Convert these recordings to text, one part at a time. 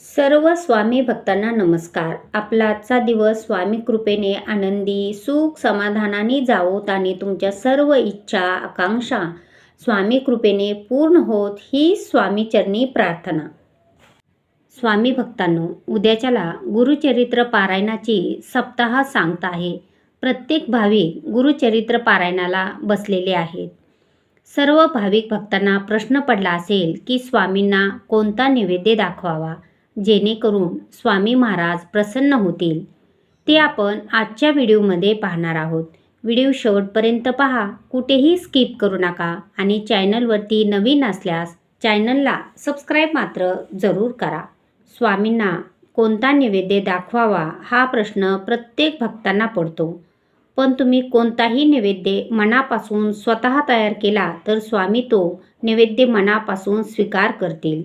सर्व स्वामी भक्तांना नमस्कार. आपला आजचा दिवस स्वामी कृपेने आनंदी सुख समाधानाने जावोत आणि तुमच्या सर्व इच्छा आकांक्षा स्वामी कृपेने पूर्ण होत ही स्वामीचरणी प्रार्थना. स्वामी भक्तांनो उद्याच्याला गुरुचरित्र पारायणाची सप्ताह सांगता आहे. प्रत्येक भाविक गुरुचरित्र पारायणाला बसलेले आहेत. सर्व भाविक भक्तांना प्रश्न पडला असेल की स्वामींना कोणता नैवेद्य दाखवावा? जेणेकरून स्वामी महाराज प्रसन्न होतील. ते आपण आजच्या व्हिडिओमध्ये पाहणार आहोत. व्हिडिओ शेवटपर्यंत पहा. कुठेही स्किप करू नका आणि चॅनलवरती नवीन असल्यास चॅनलला सबस्क्राईब मात्र जरूर करा. स्वामींना कोणता नैवेद्य दाखवावा हा प्रश्न प्रत्येक भक्तांना पडतो. पण तुम्ही कोणताही नैवेद्य मनापासून स्वतः तयार केला तर स्वामी तो नैवेद्य मनापासून स्वीकार करतील.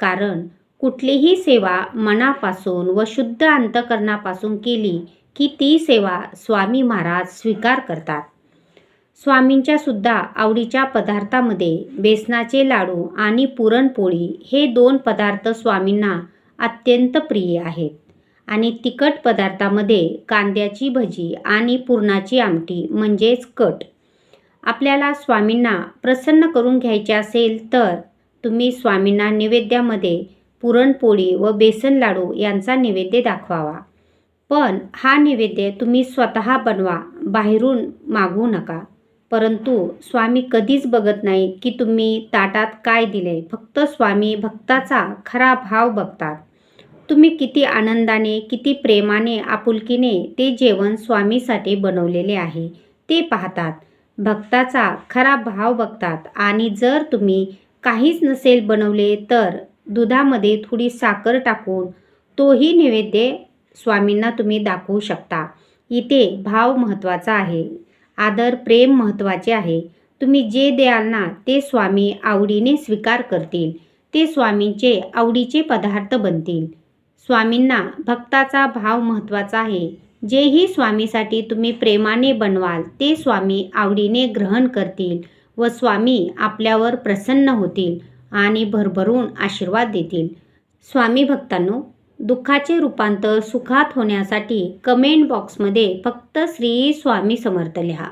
कारण कुठलीही सेवा मनापासून व शुद्ध अंतकरणापासून केली की ती सेवा स्वामी महाराज स्वीकार करतात. स्वामींच्या सुद्धा आवडीच्या पदार्थामध्ये बेसनाचे लाडू आणि पुरणपोळी हे दोन पदार्थ स्वामींना अत्यंत प्रिय आहेत. आणि तिखट पदार्थामध्ये कांद्याची भजी आणि पुरणाची आमटी म्हणजेच कट. आपल्याला स्वामींना प्रसन्न करून घ्यायचे असेल तर तुम्ही स्वामींना नैवेद्यामध्ये पुरणपोळी व बेसन लाडू यांचा नैवेद्य दाखवावा. पण हा नैवेद्य तुम्ही स्वतः बनवा बाहेरून मागवू नका. परंतु स्वामी कधीच बघत नाही की तुम्ही ताटात काय दिले. फक्त स्वामी भक्ताचा खरा भाव बघतात. तुम्ही किती आनंदाने किती प्रेमाने आपुलकीने ते जेवण स्वामीसाठी बनवलेले आहे ते पाहतात. भक्ताचा खरा भाव बघतात. आणि जर तुम्ही काहीच नसेल बनवले तर दुधामध्ये थोडी साखर टाकून तोही नैवेद्य स्वामींना तुम्ही दाखवू शकता. इथे भाव महत्त्वाचा आहे. आदर प्रेम महत्त्वाचे आहे. तुम्ही जे द्याल ना ते स्वामी आवडीने स्वीकार करतील. ते स्वामींचे आवडीचे पदार्थ बनतील. स्वामींना भक्ताचा भाव महत्त्वाचा आहे. जेही स्वामीसाठी तुम्ही प्रेमाने बनवाल ते स्वामी आवडीने ग्रहण करतील व स्वामी आपल्यावर प्रसन्न होतील. आणि भरभरून आशीर्वाद देतील. स्वामी भक्तांनो दुःखाचे रूपांतर सुखात होण्यासाठी कमेंट बॉक्समध्ये फक्त श्री स्वामी समर्थ लिहा.